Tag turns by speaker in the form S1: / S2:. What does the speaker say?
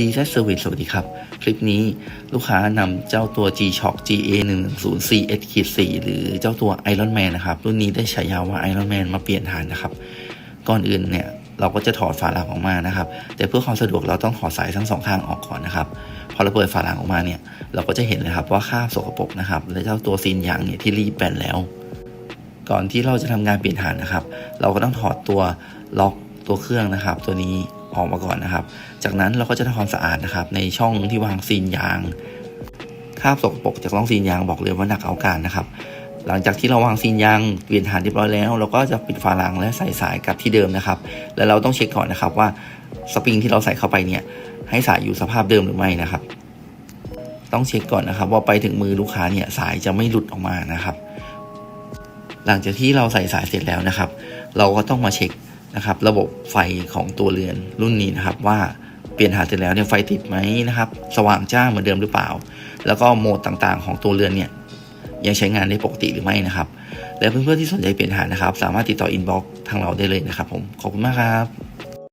S1: G Z Service สวัสดีครับ คลิปนี้ลูกค้านำเจ้าตัว G Shock GA 1 0 4 S 4หรือเจ้าตัว Iron Man นะครับ รุ่นนี้ได้ฉายาว่า Iron Man มาเปลี่ยนฐานนะครับ ก่อนอื่นเนี่ย เราก็จะถอดฝาหลังออกมานะครับ แต่เพื่อความสะดวกเราต้องถอดสายทั้งสองข้างออกก่อนนะครับ พอเราเปิดฝาหลังออกมาเนี่ย เราก็จะเห็นเลยครับว่าคราบสกปรกนะครับ และเจ้าตัวซีนยางเนี่ยที่รีบแบนแล้ว ก่อนที่เราจะทำงานเปลี่ยนฐานนะครับ เราก็ต้องถอดตัวล็อกตัวเครื่องนะครับ ตัวนี้ ออกมาก่อนนะครับ จากนั้นเราก็จะทำความสะอาดนะครับ ในช่องที่วางซีนยางคราบสกปรกจากร่องซีนยางบอกเลยว่าหนักเอาการนะครับ หลังจากที่เราวางซีนยางเปลี่ยนฐานเรียบร้อยแล้ว เราก็จะปิดฝาหลังและใส่สายกลับที่เดิมนะครับ แล้วเราต้องเช็คก่อนนะครับว่าสปริงที่เราใส่เข้าไปเนี่ย ให้สายอยู่สภาพเดิมหรือไม่นะครับ ต้องเช็คก่อนนะครับ ว่าไปถึงมือลูกค้าเนี่ยสายจะไม่หลุดออกมานะครับ หลังจากที่เราใส่สายเสร็จแล้วนะครับ เราก็ต้องมาเช็ค นะครับ ระบบไฟของตัวเรือนรุ่นนี้นะครับว่าเปลี่ยนหาเสร็จแล้วเนี่ยไฟติดไหมนะครับ สว่างจ้าเหมือนเดิมหรือเปล่า แล้วก็โหมดต่างๆ ของตัวเรือนเนี่ยยังใช้งานได้ปกติหรือไม่นะครับ และเพื่อนๆที่สนใจเปลี่ยนหานะครับ สามารถติดต่ออินบ็อกซ์ทางเราได้เลยนะครับผมขอบคุณมากครับ